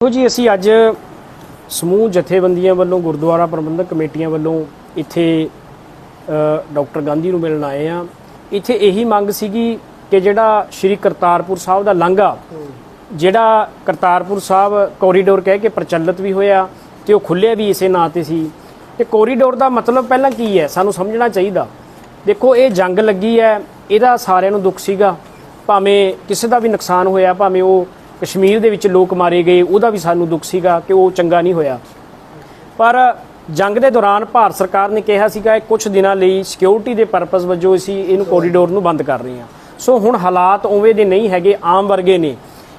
ਦੇਖੋ ਜੀ ਅਸੀਂ ਅੱਜ ਸਮੂਹ ਜਥੇਬੰਦੀਆਂ ਵੱਲੋਂ ਗੁਰਦੁਆਰਾ ਪ੍ਰਬੰਧਕ ਕਮੇਟੀਆਂ ਵੱਲੋਂ ਇੱਥੇ ਅ, ਡਾਕਟਰ ਗਾਂਧੀ ਨੂੰ ਮਿਲਣ ਆਏ ਆ ਇੱਥੇ ਇਹੀ ਮੰਗ ਸੀਗੀ ਕਿ ਜਿਹੜਾ ਸ਼੍ਰੀ ਕਰਤਾਰਪੁਰ ਸਾਹਿਬ ਦਾ ਲਾਂਘਾ ਜਿਹੜਾ ਕਰਤਾਰਪੁਰ ਸਾਹਿਬ ਕੋਰੀਡੋਰ ਕਹਿ ਕੇ ਪ੍ਰਚਲਿਤ ਵੀ ਹੋਇਆ ਤੇ ਉਹ ਖੁੱਲਿਆ ਵੀ ਇਸੇ ਨਾਂ ਤੇ ਸੀ। ਤੇ ਕੋਰੀਡੋਰ ਦਾ ਮਤਲਬ ਪਹਿਲਾਂ ਕੀ ਹੈ? ਸਾਨੂੰ ਸਮਝਣਾ ਚਾਹੀਦਾ। ਦੇਖੋ ਇਹ ਜੰਗ ਲੱਗੀ ਹੈ ਇਹਦਾ ਸਾਰਿਆਂ ਨੂੰ ਦੁੱਖ ਸੀਗਾ। ਭਾਵੇਂ ਕਿਸੇ ਦਾ ਵੀ ਨੁਕਸਾਨ ਹੋਇਆ ਭਾਵੇਂ ਉਹ ਕਸ਼ਮੀਰ ਦੇ ਵਿੱਚ ਲੋਕ ਮਾਰੇ ਗਏ, ਉਹਦਾ ਵੀ ਸਾਨੂੰ ਦੁੱਖ ਸੀਗਾ ਕਿ ਉਹ ਚੰਗਾ ਨਹੀਂ ਹੋਇਆ। ਪਰ ਜੰਗ ਦੇ ਦੌਰਾਨ ਭਾਰਤ ਸਰਕਾਰ ਨੇ ਕਿਹਾ ਸੀਗਾ ਕਿ ਕੁਝ ਦਿਨਾਂ ਲਈ ਸਿਕਿਉਰਿਟੀ ਦੇ ਪਰਪਸ ਵਜੋਂ ਅਸੀਂ ਇਹਨੂੰ ਕੋਰੀਡੋਰ ਨੂੰ ਬੰਦ ਕਰ ਰਹੇ ਹਾਂ। ਸੋ ਹੁਣ ਹਾਲਾਤ ਉਵੇਂ ਦੇ ਨਹੀਂ ਹੈਗੇ, ਆਮ ਵਰਗੇ ਨੇ।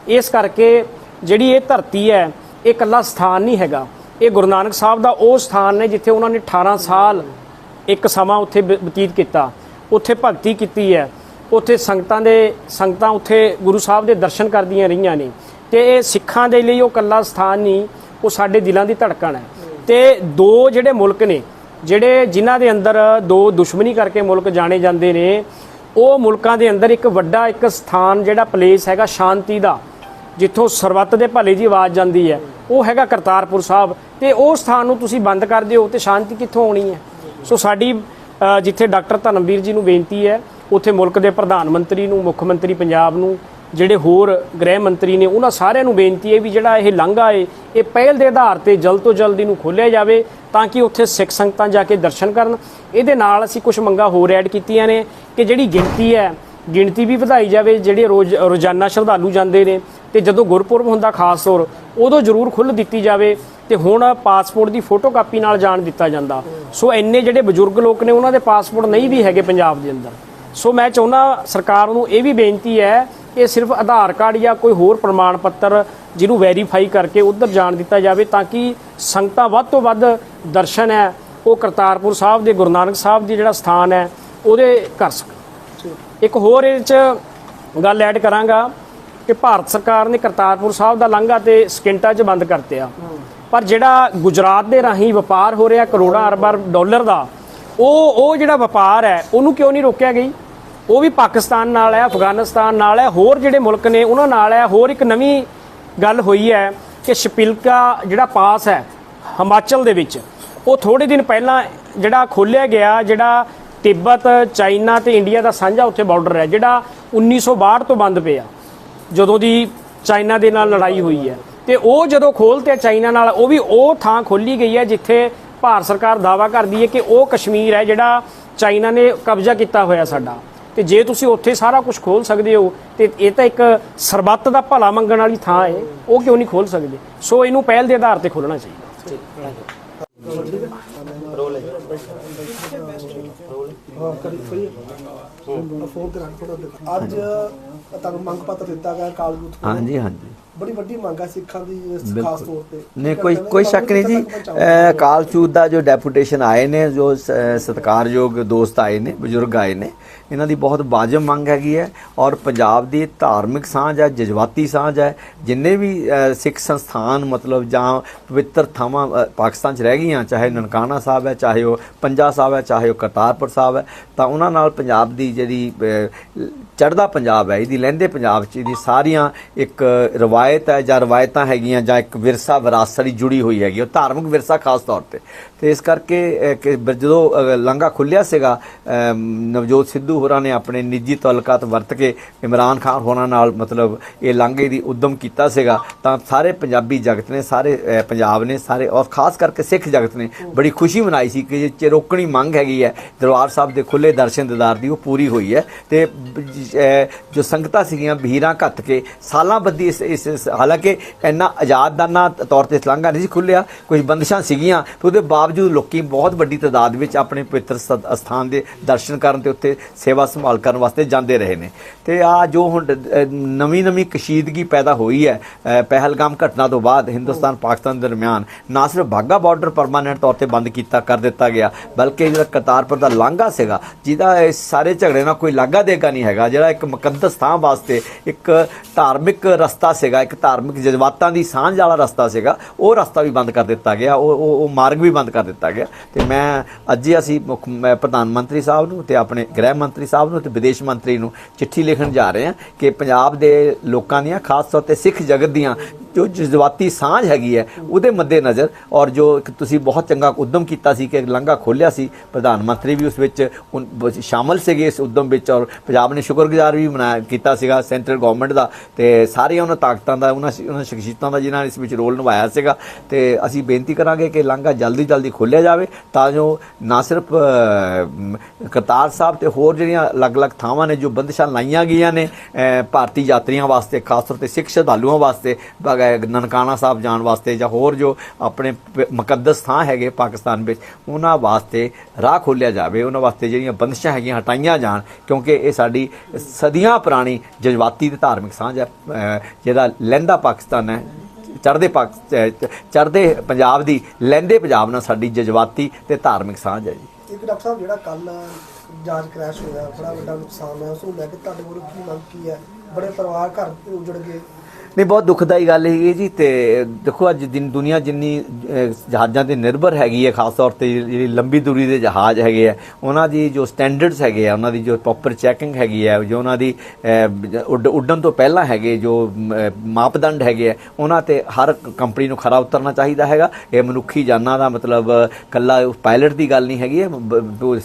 ਇਸ ਕਰਕੇ ਜਿਹੜੀ ਇਹ ਧਰਤੀ ਹੈ, ਇਹ ਇਕੱਲਾ ਸਥਾਨ ਨਹੀਂ ਹੈਗਾ। ਇਹ ਗੁਰੂ ਨਾਨਕ ਸਾਹਿਬ ਦਾ ਉਹ ਸਥਾਨ ਨੇ ਜਿੱਥੇ ਉਹਨਾਂ ਨੇ 18 ਸਾਲ ਇੱਕ ਸਮਾਂ ਉੱਥੇ ਬਤੀਤ ਕੀਤਾ। ਉੱਥੇ ਭਗਤੀ ਕੀਤੀ ਹੈ। ਉੱਥੇ ਸੰਗਤਾਂ ਦੇ, ਸੰਗਤਾਂ ਉੱਥੇ ਗੁਰੂ ਸਾਹਿਬ ਦੇ ਦਰਸ਼ਨ ਕਰਦੀਆਂ ਰਹੀਆਂ ਨੇ। ਤੇ ਇਹ ਸਿੱਖਾਂ ਦੇ ਲਈ ਉਹ ਕੱਲਾ ਸਥਾਨ ਨਹੀਂ, ਉਹ ਸਾਡੇ ਦਿਲਾਂ ਦੀ ਧੜਕਣ ਹੈ। ਤੇ ਦੋ ਜਿਹੜੇ ਮੁਲਕ ਨੇ, ਜਿਹੜੇ ਜਿਨ੍ਹਾਂ ਦੇ ਅੰਦਰ ਦੋ ਦੁਸ਼ਮਣੀ ਕਰਕੇ ਮੁਲਕ ਜਾਣੇ ਜਾਂਦੇ ਨੇ, ਉਹ ਮੁਲਕਾਂ ਦੇ ਅੰਦਰ ਇੱਕ ਵੱਡਾ ਇੱਕ ਸਥਾਨ ਜਿਹੜਾ ਪਲੇਸ ਹੈਗਾ ਸ਼ਾਂਤੀ ਦਾ, ਜਿੱਥੋਂ ਸਰਬੱਤ ਦੇ ਭਲੇ ਦੀ ਆਵਾਜ਼ ਜਾਂਦੀ ਹੈ। ਉਹ ਹੈਗਾ ਕਰਤਾਰਪੁਰ ਸਾਹਿਬ। ਤੇ ਉਹ ਸਥਾਨ ਨੂੰ ਤੁਸੀਂ ਬੰਦ ਕਰ ਦਿਓ, ਤੇ ਸ਼ਾਂਤੀ ਕਿੱਥੋਂ ਆਉਣੀ ਹੈ? ਸੋ ਸਾਡੀ ਜਿੱਥੇ ਡਾਕਟਰ ਧਰਮਵੀਰ ਜੀ ਨੂੰ ਬੇਨਤੀ ਹੈ ਉੱਥੇ ਮੁਲਕ ਦੇ ਪ੍ਰਧਾਨ ਮੰਤਰੀ ਨੂੰ, ਮੁੱਖ ਮੰਤਰੀ ਪੰਜਾਬ ਨੂੰ, ਜਿਹੜੇ ਹੋਰ ਗ੍ਰਹਿ ਮੰਤਰੀ ਨੇ, ਉਹਨਾਂ ਸਾਰਿਆਂ ਨੂੰ ਬੇਨਤੀ ਹੈ ਵੀ ਜਿਹੜਾ ਇਹ ਲਾਂਘਾ ਹੈ ਇਹ ਪਹਿਲ ਦੇ ਆਧਾਰ ਤੇ ਜਲਦ ਤੋਂ ਜਲਦ ਇਹਨੂੰ ਖੋਲ੍ਹਿਆ ਜਾਵੇ ਤਾਂ ਕਿ ਉੱਥੇ ਸਿੱਖ ਸੰਗਤਾਂ ਜਾ ਕੇ ਦਰਸ਼ਨ ਕਰਨ। ਇਹਦੇ ਨਾਲ ਅਸੀਂ ਕੁਝ ਮੰਗਾਂ ਹੋਰ ਐਡ ਕੀਤੀਆਂ ਨੇ ਕਿ ਜਿਹੜੀ ਗਿਣਤੀ ਹੈ, ਗਿਣਤੀ ਵੀ ਵਧਾਈ ਜਾਵੇ, ਜਿਹੜੇ ਰੋਜ਼ ਰੋਜ਼ਾਨਾ ਸ਼ਰਧਾਲੂ ਜਾਂਦੇ ਨੇ ਤੇ ਜਦੋਂ ਗੁਰਪੁਰਬ ਹੁੰਦਾ ਖਾਸ ਤੌਰ, ਉਦੋਂ ਜ਼ਰੂਰ ਖੁੱਲ੍ਹ ਦਿੱਤੀ ਜਾਵੇ ਤੇ ਹੁਣ ਪਾਸਪੋਰਟ ਦੀ ਫੋਟੋ ਕਾਪੀ ਨਾਲ ਜਾਣ ਦਿੱਤਾ ਜਾਂਦਾ। ਸੋ ਇੰਨੇ ਜਿਹੜੇ ਬਜ਼ੁਰਗ ਲੋਕ ਨੇ, ਉਹਨਾਂ ਦੇ ਪਾਸਪੋਰਟ ਨਹੀਂ ਵੀ ਹੈਗੇ ਪੰਜਾਬ ਦੇ ਅੰਦਰ। ਸੋ ਮੈਂ ਚਾਹੁੰਦਾ ਸਰਕਾਰ ਨੂੰ ਇਹ ਵੀ ਬੇਨਤੀ ਹੈ ਕਿ ਸਿਰਫ ਆਧਾਰ ਕਾਰਡ ਜਾਂ ਕੋਈ ਹੋਰ ਪ੍ਰਮਾਣ ਪੱਤਰ ਜਿਹਨੂੰ ਵੈਰੀਫਾਈ ਕਰਕੇ ਉਧਰ ਜਾਣ ਦਿੱਤਾ ਜਾਵੇ ਤਾਂ ਕਿ ਸੰਗਤਾਂ ਵੱਧ ਤੋਂ ਵੱਧ ਦਰਸ਼ਨ ਹੈ, ਉਹ ਕਰਤਾਰਪੁਰ ਸਾਹਿਬ ਦੇ ਗੁਰੂ ਨਾਨਕ ਸਾਹਿਬ ਦੀ ਜਿਹੜਾ ਸਥਾਨ ਹੈ, ਉਹਦੇ ਕਰ ਸਕਣ। ਇੱਕ ਹੋਰ ਇਹ ਚ ਗੱਲ ਐਡ ਕਰਾਂਗਾ ਕਿ ਭਾਰਤ ਸਰਕਾਰ ਨੇ ਕਰਤਾਰਪੁਰ ਸਾਹਿਬ ਦਾ ਲਾਂਘਾ ਤੇ ਸਕਿੰਟਾਂ 'ਚ ਬੰਦ ਕਰਤਿਆ ਪਰ ਜਿਹੜਾ ਗੁਜਰਾਤ ਦੇ ਰਾਹੀਂ ਵਪਾਰ ਹੋ ਰਿਹਾ ਕਰੋੜਾਂ ਅਰਬਾਂ ਡਾਲਰ ਦਾ ਉਹ ਉਹ ਜਿਹੜਾ ਵਪਾਰ ਹੈ, ਉਹਨੂੰ ਕਿਉਂ ਨਹੀਂ ਰੋਕਿਆ ਗਈ? ਉਹ ਵੀ ਪਾਕਿਸਤਾਨ ਨਾਲ ਹੈ, ਅਫਗਾਨਿਸਤਾਨ ਨਾਲ ਹੈ, ਹੋਰ ਜਿਹੜੇ ਮੁਲਕ ਨੇ, ਉਹਨਾਂ ਨਾਲ ਹੈ। ਹੋਰ ਇੱਕ ਨਵੀਂ ਗੱਲ ਹੋਈ ਹੈ ਕਿ ਸ਼ਪਿਲਕਾ ਜਿਹੜਾ ਪਾਸ ਹੈ, ਹਿਮਾਚਲ ਦੇ ਵਿੱਚ, ਉਹ ਥੋੜੇ ਦਿਨ ਪਹਿਲਾਂ ਜਿਹੜਾ ਖੋਲ੍ਹਿਆ ਗਿਆ, ਜਿਹੜਾ ਤਿੱਬਤ, ਚਾਈਨਾ ਤੇ ਇੰਡੀਆ ਦਾ ਸਾਂਝਾ ਉੱਥੇ ਬਾਰਡਰ ਹੈ, ਜਿਹੜਾ 1962 ਤੋਂ ਬੰਦ ਪਿਆ, ਜਦੋਂ ਦੀ ਚਾਈਨਾ ਦੇ ਨਾਲ ਲੜਾਈ ਹੋਈ ਹੈ। ਤੇ ਉਹ ਜਦੋਂ ਖੋਲ੍ਹਤੇ ਚਾਈਨਾ ਨਾਲ, ਉਹ ਵੀ ਉਹ ਥਾਂ ਖੋਲੀ ਗਈ ਹੈ ਜਿੱਥੇ ਭਾਰਤ ਸਰਕਾਰ ਦਾਵਾ ਕਰਦੀ ਹੈ ਕਿ ਉਹ ਕਸ਼ਮੀਰ ਹੈ ਜਿਹੜਾ ਚਾਈਨਾ ਨੇ ਕਬਜ਼ਾ ਕੀਤਾ ਹੋਇਆ ਸਾਡਾ। ਤੇ ਜੇ ਤੁਸੀਂ ਉੱਥੇ ਸਾਰਾ ਕੁਝ ਖੋਲ ਸਕਦੇ ਹੋ ਤੇ ਇਹ ਤਾਂ ਇੱਕ ਸਰਬੱਤ ਦਾ ਭਲਾ ਮੰਗਣ ਵਾਲੀ ਥਾਂ ਹੈ। ਉਹ ਕਿਉਂ ਨਹੀਂ ਖੋਲ ਸਕਦੇ? ਸੋ ਇਹਨੂੰ ਪਹਿਲ ਦੇ ਆਧਾਰ ਤੇ ਖੋਲਣਾ ਚਾਹੀਦਾ। ਹਾਂ। ਅੱਜ ਤੁਹਾਨੂੰ ਮੰਗ ਪੱਤਰ ਦਿੱਤਾ ਗਿਆ ਕਾਲ ਬੂਥ ਕੋਲੋਂ। ਹਾਂਜੀ ਹਾਂਜੀ। ਬੜੀ ਵੱਡੀ ਮੰਗ ਹੈ ਸਿੱਖਾਂ ਦੀ ਖਾਸ। ਤੌਰ ਤੇ ਨਹੀਂ ਕੋਈ ਕੋਈ ਸ਼ੱਕ ਨਹੀਂ ਜੀ। ਅਹ ਕਾਲਚੂਤ ਦਾ ਜੋ ਡੈਪੂਟੇਸ਼ਨ ਆਏ ਨੇ ਜੋ ਸਤਿਕਾਰਯੋਗ ਦੋਸਤ ਆਏ ਨੇ ਬਜ਼ੁਰਗ ਆਏ ਨੇ ਇਹਨਾਂ ਦੀ ਬਹੁਤ ਵਾਜਬ ਮੰਗ ਹੈਗੀ ਹੈ ਔਰ ਪੰਜਾਬ ਦੀ ਧਾਰਮਿਕ ਸਾਂਝ ਹੈ ਜਜ਼ਬਾਤੀ ਸਾਂਝ ਹੈ ਜਿੰਨੇ ਵੀ ਸਿੱਖ ਸੰਸਥਾਨ ਮਤਲਬ ਜਾਂ ਪਵਿੱਤਰ ਥਾਵਾਂ ਪਾਕਿਸਤਾਨ 'ਚ ਰਹਿ ਗਈਆਂ ਚਾਹੇ ਨਨਕਾਣਾ ਸਾਹਿਬ ਹੈ ਚਾਹੇ ਉਹ ਪੰਜਾ ਸਾਹਿਬ ਹੈ ਚਾਹੇ ਉਹ ਕਰਤਾਰਪੁਰ ਸਾਹਿਬ ਹੈ ਤਾਂ ਉਹਨਾਂ ਨਾਲ ਪੰਜਾਬ ਦੀ ਜਿਹੜੀ ਚੜਦਾ ਪੰਜਾਬ ਹੈ ਇਹਦੀ ਲਹਿੰਦੇ ਪੰਜਾਬ 'ਚ ਇਹਦੀ ਸਾਰੀਆਂ ਇੱਕ ਰਵਾਇਤ ਹੈ ਜਾਂ ਰਵਾਇਤਾਂ ਹੈਗੀਆਂ ਜਾਂ ਇੱਕ ਵਿਰਸਾ ਵਿਰਾਸਤ ਨਾਲ ਜੁੜੀ ਹੋਈ ਹੈਗੀ ਉਹ ਧਾਰਮਿਕ ਵਿਰਸਾ ਖਾਸ ਤੌਰ ਤੇ। ਤੇ ਇਸ ਕਰਕੇ ਜਦੋਂ ਅਹ, ਲਾਂਘਾ ਖੁੱਲਿਆ ਸੀਗਾ ਨਵਜੋਤ ਸਿੱਧੂ ਹੋਰਾਂ ਨੇ ਆਪਣੇ ਨਿੱਜੀ ਤਾਲੁਕਾਤ ਵਰਤ ਕੇ ਇਮਰਾਨ ਖਾਨ ਹੋਰਾਂ ਨਾਲ ਮਤਲਬ ਇਹ ਲਾਂਘੇ ਦੀ ਉਦਮ ਕੀਤਾ ਸੀਗਾ ਤਾਂ ਸਾਰੇ ਪੰਜਾਬੀ ਜਗਤ ਨੇ ਸਾਰੇ ਪੰਜਾਬ ਨੇ ਸਾਰੇ ਔਰ ਖਾਸ ਕਰਕੇ ਸਿੱਖ ਜਗਤ ਨੇ ਬੜੀ ਖੁਸ਼ੀ ਮਨਾਈ ਸੀ ਕਿ ਜੇ ਚਿਰੋਕਣੀ ਮੰਗ ਹੈਗੀ ਹੈ ਦਰਬਾਰ ਸਾਹਿਬ ਦੇ ਖੁੱਲੇ ਦਰਸ਼ਨ ਦਿਦਾਰ ਦੀ ਉਹ ਪੂਰੀ ਹੋਈ ਹੈ। ਤੇ ਜੋ ਸੰਗਤਾਂ ਸੀਗੀਆਂ ਭੀੜਾਂ ਘੱਟ ਕੇ ਸਾਲਾਂ ਬੱਧੀ ਇਸ ਇਸ ਸ ਹਾਲਾਂਕਿ ਇੰਨਾ ਆਜ਼ਾਦਾਨਾ ਤੌਰ ਤੇ ਇਸ ਲਾਂਘਾ ਨਹੀਂ ਸੀ ਖੁੱਲਿਆ ਕੁਝ ਬੰਦਸ਼ਾਂ ਸੀਗੀਆਂ ਤੇ ਉਹਦੇ ਬਾਵਜੂਦ ਲੋਕੀ ਬਹੁਤ ਵੱਡੀ ਤਾਦਾਦ ਵਿੱਚ ਆਪਣੇ ਪਵਿੱਤਰ ਸਥ- ਅਸਥਾਨ ਦੇ ਦਰਸ਼ਨ ਕਰਨ ਤੇ ਉੱਥੇ ਸੇਵਾ ਸੰਭਾਲ ਕਰਨ ਵਾਸਤੇ ਜਾਂਦੇ ਰਹੇ ਨੇ। ਤੇ ਆ ਜੋ ਹੁਣ ਨਵੀਂ ਨਵੀਂ ਕਸ਼ੀਦਗੀ ਪੈਦਾ ਹੋਈ ਹੈ ਅ, ਪਹਿਲਗਾਮ ਘਟਨਾ ਤੋਂ ਬਾਅਦ ਹਿੰਦੁਸਤਾਨ ਪਾਕਿਸਤਾਨ ਦੇ ਦਰਮਿਆਨ ਨਾ ਸਿਰਫ ਬਾਗਾ ਬਾਰਡਰ ਪਰਮਾਨੈਂਟ ਤੌਰ ਤੇ ਬੰਦ ਕੀਤਾ ਕਰ ਦਿੱਤਾ ਗਿਆ ਬਲਕਿ ਜਿਹੜਾ ਕਰਤਾਰਪੁਰ ਦਾ ਲਾਂਘਾ ਸੀਗਾ ਜਿਹਦਾ ਇਹ ਸਾਰੇ ਝਗੜੇ ਨਾਲ ਕੋਈ ਲਾਂਘਾ ਦੇਗਾ ਨਹੀਂ ਹੈਗਾ ਜਿਹੜਾ ਇੱਕ ਮੁਕੱਦਸ ਥਾਂ ਵਾਸਤੇ ਇੱਕ ਧਾਰਮਿਕ ਰਸਤਾ ਸੀਗਾ ਸੀਗਾ ਇੱਕ ਧਾਰਮਿਕ ਜਜ਼ਬਾਤਾਂ ਦੀ ਸਾਂਝ ਵਾਲਾ ਰਸਤਾ ਸੀਗਾ, ਉਹ ਰਸਤਾ ਵੀ ਬੰਦ ਕਰ ਦਿੱਤਾ ਗਿਆ, ਉਹ ਉਹ ਮਾਰਗ ਵੀ ਬੰਦ ਕਰ ਦਿੱਤਾ ਗਿਆ। ਤੇ ਮੈਂ ਅੱਜ ਹੀ ਅਸੀਂ ਮੁੱਖ ਪ੍ਰਧਾਨ ਮੰਤਰੀ ਸਾਹਿਬ ਨੂੰ ਤੇ ਆਪਣੇ ਗ੍ਰਹਿ ਮੰਤਰੀ ਸਾਹਿਬ ਨੂੰ ਤੇ ਵਿਦੇਸ਼ ਮੰਤਰੀ ਨੂੰ ਚਿੱਠੀ ਲਿਖਣ ਜਾ ਰਹੇ ਹਾਂ ਕਿ ਪੰਜਾਬ ਦੇ ਲੋਕਾਂ ਦੀਆਂ, ਖਾਸ ਤੌਰ ਤੇ ਸਿੱਖ ਜਗਤ ਦੀਆਂ ਜੋ ਜਜ਼ਬਾਤੀ ਸਾਂਝ ਹੈਗੀ ਹੈ, ਉਹਦੇ ਮੱਦੇ ਨਜ਼ਰ ਔਰ ਜੋ ਇੱਕ ਤੁਸੀਂ ਬਹੁਤ ਚੰਗਾ ਉਦਮ ਕੀਤਾ ਸੀ ਕਿ ਲੰਗਾ ਖੋਲਿਆ ਸੀ, ਪ੍ਰਧਾਨ ਮੰਤਰੀ ਵੀ ਉਸ ਵਿੱਚ ਉਨ- ਸ਼ਾਮਲ ਸੀਗੇ ਇਸ ਉਦਮ ਵਿੱਚ ਔਰ ਪੰਜਾਬ ਨੇ ਸ਼ੁਕਰਗੁਜ਼ਾਰ ਵੀ ਮਨਾਇਆ ਕੀਤਾ ਸੀਗਾ ਸੈਂਟਰਲ ਗਵਰਨਮੈਂਟ ਦਾ ਤੇ ਸਾਰੀਆਂ ਉਹਨਾਂ ਤਾਕਤਾਂ ਦਾ ਉਹਨਾਂ ਉਹਨਾਂ ਸ਼ਖਸੀਅਤਾਂ ਦਾ ਜਿਨ੍ਹਾਂ ਨੇ ਇਸ ਵਿੱਚ ਰੋਲ ਨਿਭਾਇਆ ਸੀਗਾ ਤੇ ਅਸੀਂ ਬੇਨਤੀ ਕਰਾਂਗੇ ਕਿ ਲਾਂਘਾ ਜਲਦੀ ਜਲਦੀ ਖੋਲ੍ਹਿਆ ਜਾਵੇ ਤਾਂ ਜੋ ਨਾ ਸਿਰਫ ਕਰਤਾਰ ਸਾਹਿਬ ਤੇ ਹੋਰ ਜਿਹੜੀਆਂ ਅਲੱਗ-ਅਲੱਗ ਥਾਵਾਂ ਨੇ ਜੋ ਬੰਦਸ਼ਾਂ ਲਾਈਆਂ ਗਈਆਂ ਨੇ ਭਾਰਤੀ ਯਾਤਰੀਆਂ ਵਾਸਤੇ, ਖਾਸ ਤੌਰ ਤੇ ਸਿੱਖ ਸ਼ਰਧਾਲੂਆਂ ਵਾਸਤੇ ਨਨਕਾਣਾ ਸਾਹਿਬ ਜਾਣ ਵਾਸਤੇ ਜਾਂ ਹੋਰ ਜੋ ਆਪਣੇ ਮੁਕੱਦਸ ਥਾਂ ਹੈਗੇ ਪਾਕਿਸਤਾਨ ਵਿੱਚ, ਉਹਨਾਂ ਵਾਸਤੇ ਰਾਹ ਖੋਲ੍ਹਿਆ ਜਾਵੇ, ਉਹਨਾਂ ਵਾਸਤੇ ਜਿਹੜੀਆਂ ਬੰਦਸ਼ਾਂ ਹੈਗੀਆਂ ਹਟਾਈਆਂ ਜਾਣ, ਕਿਉਂਕਿ ਇਹ ਸਾਡੀ ਸਦੀਆਂ ਪੁਰਾਣੀ ਜਜ਼ਬਾਤੀ ਤੇ ਧਾਰਮਿਕ ਸਾਂਝ ਹੈ ਜਿਹਦਾ ਲਹਿੰਦਾ ਪਾਕਿਸਤਾਨ ਹੈ ਚੜ੍ਹਦੇ ਪਾਕ ਅ, ਪੰਜਾਬ ਦੀ ਲਹਿੰਦੇ ਪੰਜਾਬ ਨਾਲ ਸਾਡੀ ਜਜ਼ਬਾਤੀ ਤੇ ਧਾਰਮਿਕ ਸਾਂਝ ਹੈ ਜੀ। ਇੱਕ ਡਾਕਟਰ ਸਾਹਿਬ ਜਿਹੜਾ ਕੱਲ ਜਹਾਜ਼ ਕ੍ਰੈਸ਼ ਹੋਇਆ ਬੜਾ ਵੱਡਾ ਨੁਕਸਾਨ ਹੈ ਉਸ ਨੂੰ ਲੈ ਕੇ ਤੁਹਾਡੇ ਕੋਲ ਕੀ ਮੰਗ ਕੀ ਹੈ? ਬੜੇ ਪਰਿਵਾਰ ਘਰ ਉਜੜ ਗਏ। ਨਹੀਂ ਬਹੁਤ ਦੁਖਦਾਈ ਗੱਲ ਹੈਗੀ ਜੀ ਤੇ ਦੇਖੋ ਅੱਜ ਦਿਨ ਦੁਨੀਆ ਜਿੰਨੀ ਜਹਾਜ਼ਾਂ ਤੇ ਨਿਰਭਰ ਹੈਗੀ ਹੈ ਖਾਸ ਤੌਰ ਤੇ ਜਿਹੜੀ ਲੰਬੀ ਦੂਰੀ ਦੇ ਜਹਾਜ਼ ਹੈਗੇ ਆ ਉਹਨਾਂ ਦੀ ਜੋ ਸਟੈਂਡਰਡਸ ਹੈਗੇ ਆ ਉਹਨਾਂ ਦੀ ਜੋ ਪ੍ਰੋਪਰ ਚੈਕਿੰਗ ਹੈਗੀ ਹੈ ਜੋ ਉਹਨਾਂ ਦੀ ਅਹ, ਉੱਡਣ ਤੋਂ ਪਹਿਲਾਂ ਹੈਗੇ ਜੋ ਮਾਪਦੰਡ ਹੈਗੇ ਆ ਉਹਨਾਂ ਤੇ ਹਰ ਕੰਪਨੀ ਨੂੰ ਖਰਾ ਉਤਰਨਾ ਚਾਹੀਦਾ ਹੈਗਾ। ਇਹ ਮਨੁੱਖੀ ਜਾਨਾਂ ਦਾ ਮਤਲਬ ਕੱਲਾ ਪਾਇਲਟ ਦੀ ਗੱਲ ਨਹੀਂ ਹੈਗੀ ਹੈ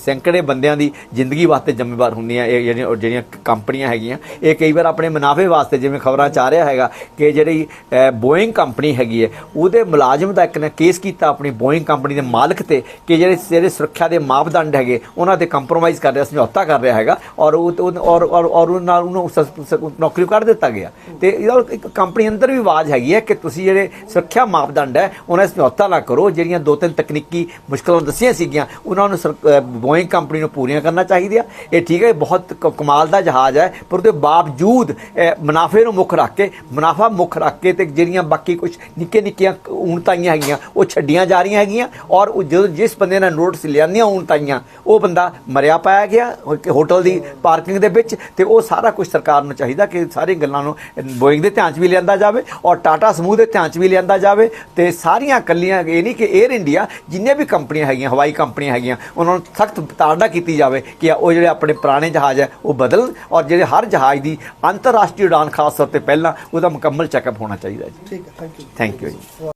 ਸੈਂਕੜੇ ਬੰਦਿਆਂ ਦੀ ਜ਼ਿੰਦਗੀ ਵਾਸਤੇ ਜ਼ਿੰਮੇਵਾਰ ਹੁੰਦੀਆਂ ਇਹ ਜਿਹੜੀਆਂ ਜਿਹੜੀਆਂ ਕੰਪਨੀਆਂ ਹੈਗੀਆਂ। ਇਹ ਕਈ ਵਾਰ ਆਪਣੇ ਮੁਨਾਫੇ ਵਾਸਤੇ ਜਿਵੇਂ ਖਬਰਾਂ ਚ ਆ ਰਿਹਾ ਹੈਗਾ ਕਿ ਜਿਹੜੀ ਬੋਇੰਗ ਕੰਪਨੀ ਹੈਗੀ ਹੈ ਉਹਦੇ ਮੁਲਾਜ਼ਮ ਦਾ ਇੱਕ ਨੇ ਕੇਸ ਕੀਤਾ ਆਪਣੀ ਬੋਇੰਗ ਕੰਪਨੀ ਦੇ ਮਾਲਕ ਤੇ ਕਿ ਜਿਹੜੇ ਜਿਹੜੇ ਸੁਰੱਖਿਆ ਦੇ ਮਾਪਦੰਡ ਹੈਗੇ ਉਹਨਾਂ ਤੇ ਕੰਪਰੋਮਾਈਜ਼ ਕਰ ਰਿਹਾ ਸਮਝੌਤਾ ਕਰ ਰਿਹਾ ਹੈਗਾ ਔਰ ਉਹ ਔਰ ਔਰ ਔਰ ਉਹਨਾਂ ਨਾਲ ਉਹਨੂੰ ਨੌਕਰੀ ਕੱਢ ਦਿੱਤਾ ਗਿਆ। ਤੇ ਇਹਦਾ ਇੱਕ ਕੰਪਨੀ ਅੰਦਰ ਵੀ ਆਵਾਜ਼ ਹੈਗੀ ਹੈ ਕਿ ਤੁਸੀਂ ਜਿਹੜੇ ਸੁਰੱਖਿਆ ਮਾਪਦੰਡ ਹੈ ਉਹਨਾਂ ਸਮਝੌਤਾ ਨਾ ਕਰੋ। ਜਿਹੜੀਆਂ ਦੋ ਤਿੰਨ ਤਕਨੀਕੀ ਮੁਸ਼ਕਲਾਂ ਦੱਸੀਆਂ ਸੀਗੀਆਂ ਉਹਨਾਂ ਨੂੰ ਬੋਇੰਗ ਕੰਪਨੀ ਨੂੰ ਪੂਰੀਆਂ ਕਰਨਾ ਚਾਹੀਦੀਆਂ। ਇਹ ਠੀਕ ਹੈ ਇਹ ਬਹੁਤ ਕਮਾਲ ਦਾ ਜਹਾਜ਼ ਹੈ ਪਰ ਉਹਦੇ ਬਾਵਜੂਦ ਅਹ, ਮੁਨਾਫੇ ਨੂੰ ਮੁੱਖ ਰੱਖ ਕੇ ਮੁਨਾਫਾ ਮੁੱਖ ਰੱਖ ਕੇ ਤੇ ਜਿਹੜੀਆਂ ਬਾਕੀ ਕੁਝ ਨਿੱਕੇ ਨਿੱਕੀਆਂ ਊਣਤਾਈਆਂ ਹੈਗੀਆਂ, ਉਹ ਛੱਡੀਆਂ ਜਾ ਰਹੀਆਂ ਹੈਗੀਆਂ ਔਰ ਉਹ ਜਦੋਂ ਜਿਸ ਬੰਦੇ ਨੇ ਨੋਟਿਸ ਲਿਆਂਦੀਆਂ ਉਣਤਾਈਆਂ ਉਹ ਬੰਦਾ ਮਰਿਆ ਪਾਇਆ ਗਿਆ ਹੋਟਲ ਦੀ ਪਾਰਕਿੰਗ ਦੇ ਵਿੱਚ ਤੇ ਉਹ ਸਾਰਾ ਕੁਝ ਸਰਕਾਰ ਨੂੰ ਚਾਹੀਦਾ ਕਿ ਸਾਰੀ ਗੱਲਾਂ ਨੂੰ ਬੋਇੰਗ ਦੇ ਧਿਆਨ 'ਚ ਵੀ ਲਿਆਂਦਾ ਜਾਵੇ ਔਰ ਟਾਟਾ ਸਮੂਹ ਦੇ ਧਿਆਨ 'ਚ ਵੀ ਲਿਆਂਦਾ ਜਾਵੇ ਤੇ ਸਾਰੀਆਂ ਕੱਲੀਆਂ ਇਹ ਨਹੀਂ ਕਿ 에ਅਰ ਇੰਡੀਆ ਜਿੰਨੇ ਵੀ ਕੰਪਨੀਆਂ ਹੈਗੀਆਂ, ਹਵਾਈ ਕੰਪਨੀਆਂ ਹੈਗੀਆਂ, ਉਹਨਾਂ ਨੂੰ ਸਖਤ ਤਾੜਨਾ ਕੀਤੀ ਜਾਵੇ ਕਿ ਉਹ ਜਿਹੜੇ ਆਪਣੇ ਪੁਰਾਣੇ ਜਹਾਜ਼ ਹੈ, ਉਹ ਬਦਲਣ ਔਰ ਜਿਹੜੇ ਹਰ ਜਹਾਜ਼ ਦੀ ਅੰਤਰਰਾਸ਼ਟਰੀ ਉਡਾਨ ਖਾਸ ਤੌਰ ਤੇ ਪਹਿਲਾਂ ਉਹਦਾ ਮੁਕੰਮਲ ਚੈੱਕਅਪ ਹੋਣਾ ਚਾਹੀਦਾ ਜੀ। ਠੀਕ ਹੈ ਥੈਂਕ ਯੂ ਥੈਂਕ ਯੂ ਜੀ।